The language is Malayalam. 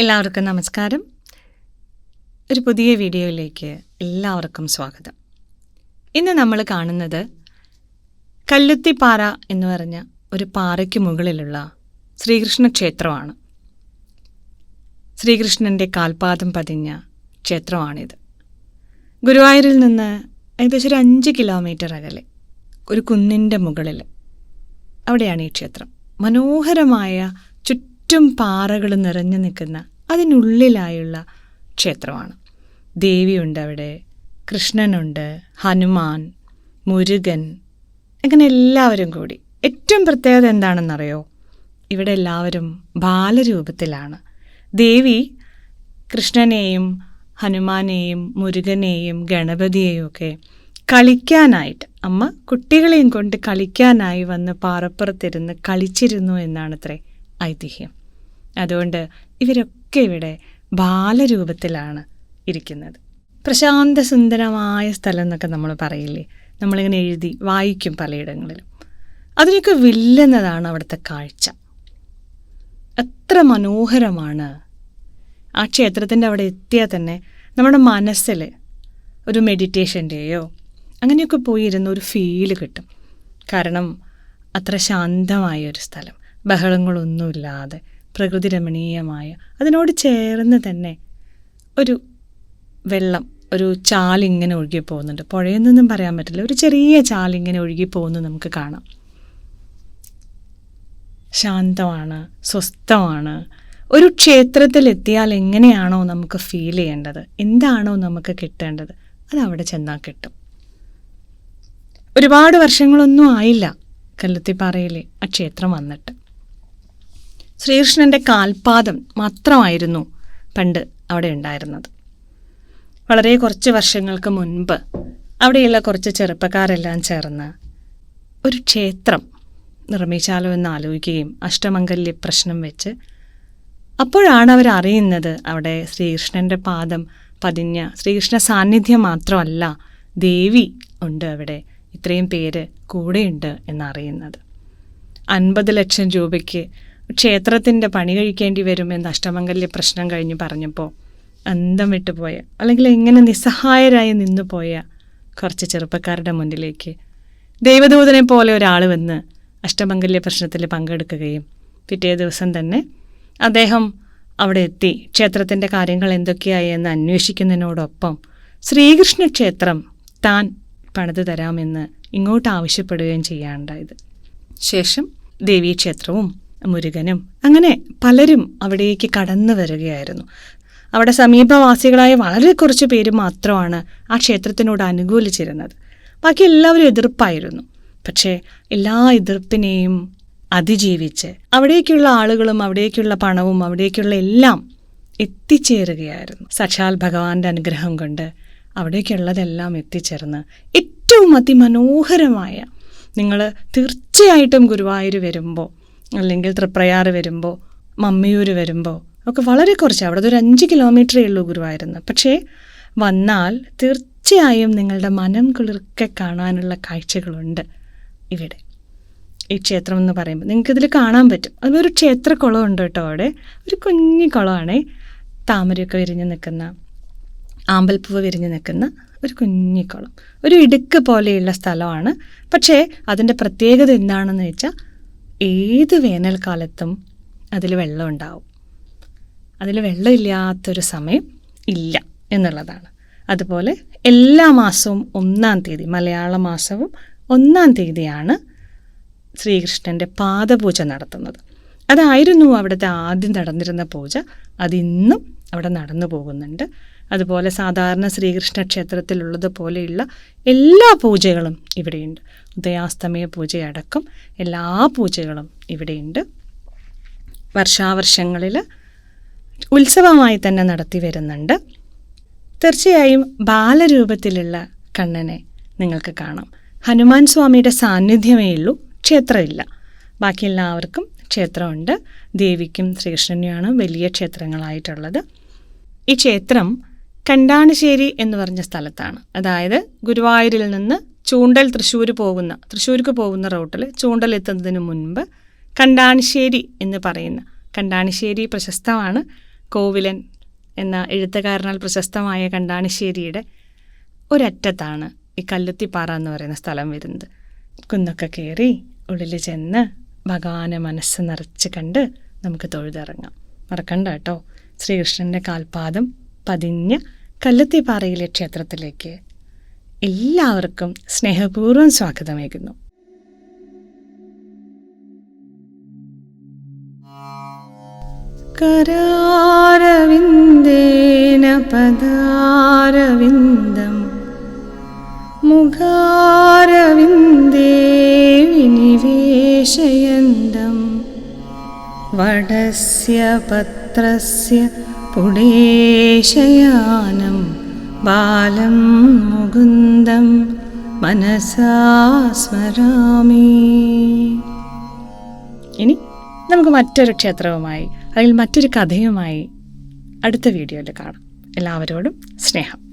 എല്ലാവർക്കും നമസ്കാരം. ഒരു പുതിയ വീഡിയോയിലേക്ക് എല്ലാവർക്കും സ്വാഗതം. ഇന്ന് നമ്മൾ കാണുന്നത് കല്ലുത്തിപ്പാറ എന്ന് പറഞ്ഞ ഒരു പാറയ്ക്ക് മുകളിലുള്ള ശ്രീകൃഷ്ണ ക്ഷേത്രമാണ്. ശ്രീകൃഷ്ണന്റെ കാൽപാദം പതിഞ്ഞ ക്ഷേത്രമാണിത്. ഗുരുവായൂരിൽ നിന്ന് ഏകദേശം ഒരു അഞ്ച് കിലോമീറ്റർ അകലെ ഒരു കുന്നിന്റെ മുകളിൽ അവിടെയാണ് ഈ ക്ഷേത്രം. മനോഹരമായ ചുറ്റും പാറകൾ നിറഞ്ഞു നിൽക്കുന്ന അതിനുള്ളിലായുള്ള ക്ഷേത്രമാണ്. ദേവിയുണ്ട് അവിടെ കൃഷ്ണനുണ്ട് ഹനുമാൻ മുരുകൻ അങ്ങനെ എല്ലാവരും കൂടി. ഏറ്റവും പ്രത്യേകത എന്താണെന്നറിയോ? ഇവിടെ എല്ലാവരും ബാലരൂപത്തിലാണ്. ദേവി കൃഷ്ണനെയും ഹനുമാനെയും മുരുകനെയും ഗണപതിയെയും ഒക്കെ കളിക്കാനായിട്ട് അമ്മ കുട്ടികളെയും കൊണ്ട് കളിക്കാനായി വന്ന് പാറപ്പുറത്തിരുന്ന് കളിച്ചിരുന്നു എന്നാണത്രേ. ഐതിഹ്യം. അതുകൊണ്ട് ഇവരൊക്കെ ഇവിടെ ബാലരൂപത്തിലാണ് ഇരിക്കുന്നത്. പ്രശാന്ത സുന്ദരമായ സ്ഥലം എന്നൊക്കെ നമ്മൾ പറയില്ലേ? നമ്മളിങ്ങനെ എഴുതി വായിക്കും പലയിടങ്ങളിലും. അതിനൊക്കെ വില്ലുന്നതാണ് അവിടുത്തെ കാഴ്ച. എത്ര മനോഹരമാണ്. ആ ക്ഷേത്രത്തിന്റെ അവിടെ എത്തിയാൽ തന്നെ നമ്മുടെ മനസ്സിൽ ഒരു മെഡിറ്റേഷന്റെയോ അങ്ങനെയൊക്കെ പോയിരുന്ന ഒരു ഫീൽ കിട്ടും. കാരണം അത്ര ശാന്തമായ ഒരു സ്ഥലം. ബഹളങ്ങളൊന്നുമില്ലാതെ പ്രകൃതി രമണീയമായ അതിനോട് ചേർന്ന് തന്നെ ഒരു വെള്ളം ഒരു ചാലിങ്ങനെ ഒഴുകി പോകുന്നുണ്ട്. പുഴയെന്നൊന്നും പറയാൻ പറ്റില്ല. ഒരു ചെറിയ ചാലിങ്ങനെ ഒഴുകി പോകുന്നു നമുക്ക് കാണാം. ശാന്തമാണ് സ്വസ്ഥമാണ്. ഒരു ക്ഷേത്രത്തിലെത്തിയാൽ എങ്ങനെയാണോ നമുക്ക് ഫീൽ ചെയ്യേണ്ടത്? എന്താണോ നമുക്ക് കിട്ടേണ്ടത്? അത് അവിടെ ചെന്നാൽ കിട്ടും. ഒരുപാട് വർഷങ്ങളൊന്നും ആയില്ല കല്ലുത്തിപ്പാറയിലെ ആ ക്ഷേത്രം വന്നിട്ട്. ശ്രീകൃഷ്ണന്റെ കാൽപാദം മാത്രമായിരുന്നു പണ്ട് അവിടെ ഉണ്ടായിരുന്നത്. വളരെ കുറച്ച് വർഷങ്ങൾക്ക് മുൻപ് അവിടെയുള്ള കുറച്ച് ചെറുപ്പക്കാരെല്ലാം ചേർന്ന് ഒരു ക്ഷേത്രം നിർമ്മിച്ചാലോ എന്ന് ആലോചിക്കുകയും അഷ്ടമംഗല്യ പ്രശ്നം വെച്ച് അപ്പോഴാണ് അവർ അറിയുന്നത് അവിടെ ശ്രീകൃഷ്ണന്റെ പാദം പതിഞ്ഞ ശ്രീകൃഷ്ണ സാന്നിധ്യം മാത്രമല്ല ദേവി ഉണ്ട് അവിടെ ഇത്രയും പേര് കൂടെയുണ്ട് എന്നറിയുന്നത്. അൻപത് ലക്ഷം രൂപയ്ക്ക് ക്ഷേത്രത്തിന്റെ പണി കഴിക്കേണ്ടി വരുമെന്ന് അഷ്ടമംഗല്യ പ്രശ്നം കഴിഞ്ഞ് പറഞ്ഞപ്പോൾ അന്തം വിട്ടുപോയ അല്ലെങ്കിൽ എങ്ങനെ നിസ്സഹായരായി നിന്നു പോയ കുറച്ച് ചെറുപ്പക്കാരുടെ മുന്നിലേക്ക് ദൈവദൂതനെ പോലെ ഒരാൾ വന്ന് അഷ്ടമംഗല്യ പ്രശ്നത്തിൽ പങ്കെടുക്കുകയും പിറ്റേ ദിവസം തന്നെ അദ്ദേഹം അവിടെ എത്തി. ക്ഷേത്രത്തിന്റെ കാര്യങ്ങൾ എന്തൊക്കെയായി എന്ന് അന്വേഷിക്കുന്നതിനോടൊപ്പം ശ്രീകൃഷ്ണ ക്ഷേത്രം താൻ പണിത് തരാമെന്ന് ഇങ്ങോട്ട് ആവശ്യപ്പെടുകയും ചെയ്യാനുണ്ടായത്. ശേഷം ദേവീക്ഷേത്രവും മുരുകനും അങ്ങനെ പലരും അവിടേക്ക് കടന്നു വരികയായിരുന്നു. അവിടെ സമീപവാസികളായ വളരെ കുറച്ച് പേര് മാത്രമാണ് ആ ക്ഷേത്രത്തിനോട് അനുകൂലിച്ചിരുന്നത്. ബാക്കി എല്ലാവരും എതിർപ്പായിരുന്നു. പക്ഷേ എല്ലാ എതിർപ്പിനെയും അതിജീവിച്ച് അവിടേക്കുള്ള ആളുകളും അവിടേക്കുള്ള പണവും അവിടേക്കുള്ള എല്ലാം എത്തിച്ചേരുകയായിരുന്നു. സക്ഷാൽ ഭഗവാന്റെ അനുഗ്രഹം കൊണ്ട് അവിടേക്കുള്ളതെല്ലാം എത്തിച്ചേർന്ന് ഏറ്റവും അതിമനോഹരമായ നിങ്ങൾ തീർച്ചയായിട്ടും ഗുരുവായൂർ വരുമ്പോൾ അല്ലെങ്കിൽ തൃപ്രയാർ വരുമ്പോൾ മമ്മിയൂർ വരുമ്പോൾ ഒക്കെ വളരെ കുറച്ച്. അവിടെ ഒരു അഞ്ച് കിലോമീറ്ററേ ഉള്ളൂ ഗുരുവായൂരുന്ന്. പക്ഷേ വന്നാൽ തീർച്ചയായും നിങ്ങളുടെ മനം കുളിർക്കെ കാണാനുള്ള കാഴ്ചകളുണ്ട് ഇവിടെ. ഈ ക്ഷേത്രം എന്ന് പറയുമ്പോൾ നിങ്ങൾക്ക് ഇതിൽ കാണാൻ പറ്റും. ഒരു ക്ഷേത്ര കുളം ഉണ്ട് കേട്ടോ അവിടെ. ഒരു കുഞ്ഞു കുളമാണ്. താമരയൊക്കെ വിരിഞ്ഞ് നിൽക്കുന്ന ആമ്പൽപ്പൂവ് വിരിഞ്ഞ് നിൽക്കുന്ന ഒരു കുഞ്ഞിക്കുളം ഒരു ഇടുക്ക് പോലെയുള്ള സ്ഥലമാണ്. പക്ഷേ അതിന്റെ പ്രത്യേകത എന്താണെന്ന് വെച്ചാൽ ഏത് വേനൽക്കാലത്തും അതിൽ വെള്ളം ഉണ്ടാവും. അതിൽ വെള്ളമില്ലാത്തൊരു സമയം ഇല്ല എന്നുള്ളതാണ്. അതുപോലെ എല്ലാ മാസവും ഒന്നാം തീയതി മലയാള മാസവും ഒന്നാം തീയതിയാണ് ശ്രീകൃഷ്ണന്റെ പാദപൂജ നടത്തുന്നത്. അതായിരുന്നു അവിടുത്തെ ആദ്യം നടന്നിരുന്ന പൂജ. അതിന്നും അവിടെ നടന്നു പോകുന്നുണ്ട്. അതുപോലെ സാധാരണ ശ്രീകൃഷ്ണ ക്ഷേത്രത്തിലുള്ളത് പോലെയുള്ള എല്ലാ പൂജകളും ഇവിടെയുണ്ട്. ഉദയാസ്തമയ പൂജയടക്കം എല്ലാ പൂജകളും ഇവിടെയുണ്ട്. വർഷാവർഷങ്ങളിൽ ഉത്സവമായി തന്നെ നടത്തി വരുന്നുണ്ട്. തീർച്ചയായും ബാലരൂപത്തിലുള്ള കണ്ണനെ നിങ്ങൾക്ക് കാണാം. ഹനുമാൻ സ്വാമിയുടെ സാന്നിധ്യമേ ഉള്ളൂ ക്ഷേത്രമില്ല. ബാക്കി എല്ലാവർക്കും ക്ഷേത്രമുണ്ട്. ദേവിക്കും ശ്രീകൃഷ്ണനുമാണ് വലിയ ക്ഷേത്രങ്ങളായിട്ടുള്ളത്. ഈ ക്ഷേത്രം കണ്ടാണശ്ശേരി എന്ന് പറഞ്ഞ സ്ഥലത്താണ്. അതായത് ഗുരുവായൂരിൽ നിന്ന് ചൂണ്ടൽ തൃശ്ശൂർ പോകുന്ന തൃശ്ശൂർക്ക് പോകുന്ന റൂട്ടിൽ ചൂണ്ടൽ എത്തുന്നതിന് മുൻപ് കണ്ടാണിശ്ശേരി എന്ന് പറയുന്ന കണ്ടാണിശ്ശേരി പ്രശസ്തമാണ്. കോവിലൻ എന്ന എഴുത്തുകാരനാൽ പ്രശസ്തമായ കണ്ടാണിശ്ശേരിയുടെ ഒരറ്റത്താണ് ഈ കല്ലുത്തിപ്പാറ എന്ന് പറയുന്ന സ്ഥലം വരുന്നത്. കുന്നൊക്കെ കയറി ഉള്ളിൽ ചെന്ന് ഭഗവാനെ മനസ്സ് നിറച്ച് കണ്ട് നമുക്ക് തൊഴുതിറങ്ങാം. മറക്കണ്ട കേട്ടോ. ശ്രീകൃഷ്ണന്റെ കാൽപാദം പതിഞ്ഞ കല്ലത്തിപ്പാറയിലെ ക്ഷേത്രത്തിലേക്ക് എല്ലാവർക്കും സ്നേഹപൂർവം സ്വാഗതമേകുന്നു. കരാരവിന്ദേന പദാരവിന്ദം മുഖാരവിന്ദേ വടസ്യ പത്രസ്യ കുടേശയാനം ബാലം മുകുന്ദം മനസാ സ്മരാമി ഇനി നമുക്ക് മറ്റൊരു ക്ഷേത്രവുമായി അല്ലെങ്കിൽ മറ്റൊരു കഥയുമായി അടുത്ത വീഡിയോയിൽ കാണാം. എല്ലാവരോടും സ്നേഹം.